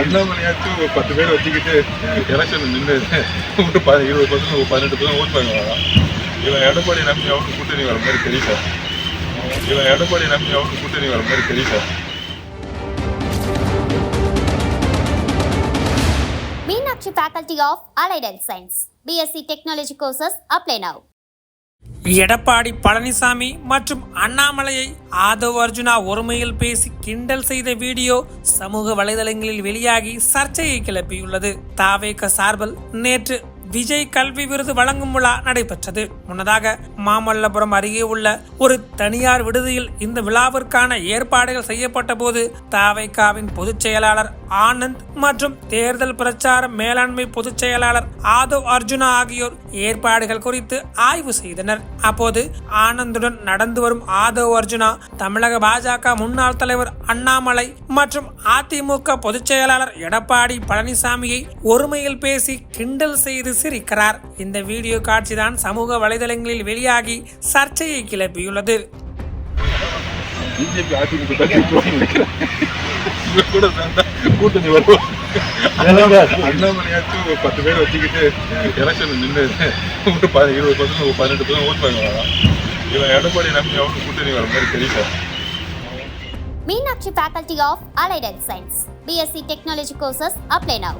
அண்ணாமலையாச்சும் ஒரு பத்து பேர் வச்சுக்கிட்டு எலெக்ஷன் நின்று ஒரு ப இருபது பர்சன்ட் ஒரு பதினெட்டு பர்சன்ட் ஓட் பண்ணுவாங்க இவன் எடப்பாடி நம்பி அவங்க கூட்டணி வர மாதிரி தெரியல. இவன் எடப்பாடி நம்பி அவங்க கூட்டணி வர மாதிரி தெரியல. Meenakshi Faculty of Allied Health science BSc technology courses apply now Edappadi Palaniswami மற்றும் அண்ணாமலையை ஆதவ் அர்ஜுனா ஒருமையில் பேசி கிண்டல் செய்த வீடியோ சமூக வலைதளங்களில் வெளியாகி சர்ச்சையை கிளப்பியுள்ளது. தாவேக சார்பில் நேற்று விஜய் கல்வி விருது வழங்கும் விழா நடைபெற்றது. முன்னதாக மாமல்லபுரம் அருகே உள்ள ஒரு தனியார் விடுதியில் இந்த விழாவிற்கான ஏற்பாடுகள் செய்யப்பட்ட போது தாவைக்காவின் பொதுச் செயலாளர் ஆனந்த் மற்றும் தேர்தல் பிரச்சார மேலாண்மை பொதுச் செயலாளர் ஆதவ் அர்ஜுனா ஆகியோர் ஏற்பாடுகள் குறித்து ஆய்வு செய்தனர். அப்போது ஆனந்துடன் நடந்து வரும் ஆதவ் அர்ஜுனா தமிழக பாஜக முன்னாள் தலைவர் அண்ணாமலை மற்றும் அதிமுக பொதுச் செயலாளர் எடப்பாடி பழனிசாமியை ஒருமையில் பேசி கிண்டல் செய்து சிரிக்கிறார் இந்த வீடியோ காட்சிதான் சமூக வலைதளங்களில் வெளியாகி சர்ச்சையை கிளப்பியுள்ளது பிஜேபி அதிமுக தான் கூட்டணி வைக்கிறாங்க. இவன் கூட சேர்ந்தா கூட்டணி வரும் அண்ணாமலையாச்சும் ஒரு பத்து பேர் வச்சுக்கிட்டு எலெக்ஷன் நின்று ஒரு ப இருபது பர்சன்ட் ஒரு பதினெட்டு பர்சன்ட் ஓட் பண்ணுவாங்க இவன் எடப்பாடி நம்பி அவங்க கூட்டணி வர மாதிரி தெரியல Meenakshi Faculty of Allied Health Science. BSc Technology courses apply now.